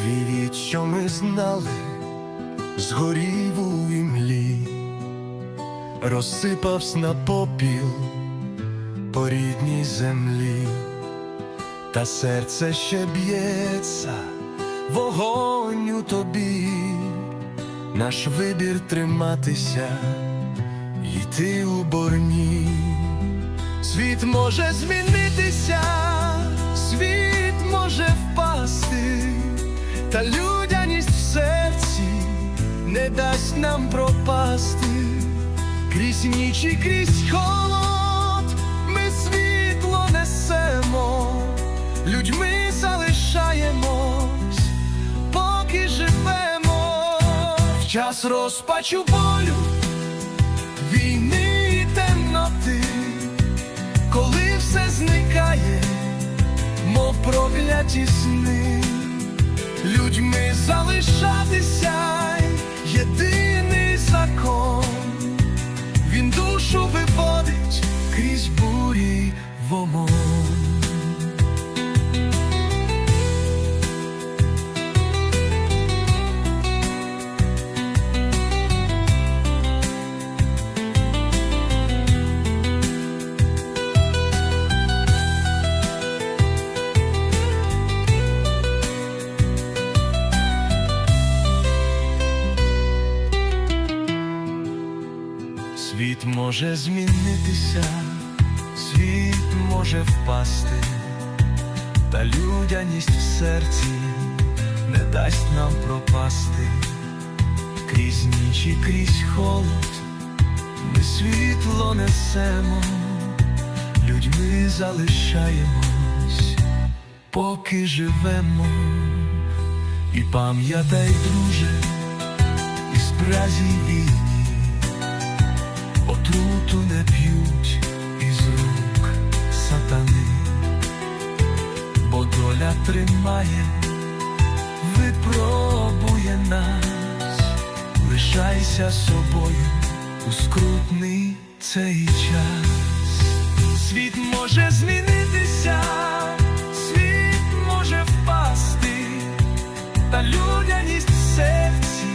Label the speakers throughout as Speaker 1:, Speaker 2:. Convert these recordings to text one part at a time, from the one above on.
Speaker 1: Світ, що ми знали, згорів у імлі, розсипався на попіл по рідній землі, та серце ще б'ється, вогонь у тобі, наш вибір триматися, йти у борні. Світ може змінитися, світ може та людяність в серці не дасть нам пропасти. Крізь ніч і крізь холод ми світло несемо, людьми залишаємось, поки живемо в час розпачу болю, війни темноти коли все зникає, мов прокляті сни, людьми залишатися Світ може змінитися, світ може впасти, та людяність в серці не дасть нам пропасти. Крізь ніч і крізь холод ми світло несемо, людьми залишаємось, поки живемо, і пам'ятай, друже, і спразі війні. тримає, випробує нас, лишайся собою у скрутний цей час. Світ може змінитися, світ може впасти, та людяність в серці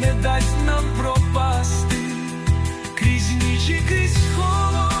Speaker 1: не дасть нам пропасти крізь ніч і крізь холод.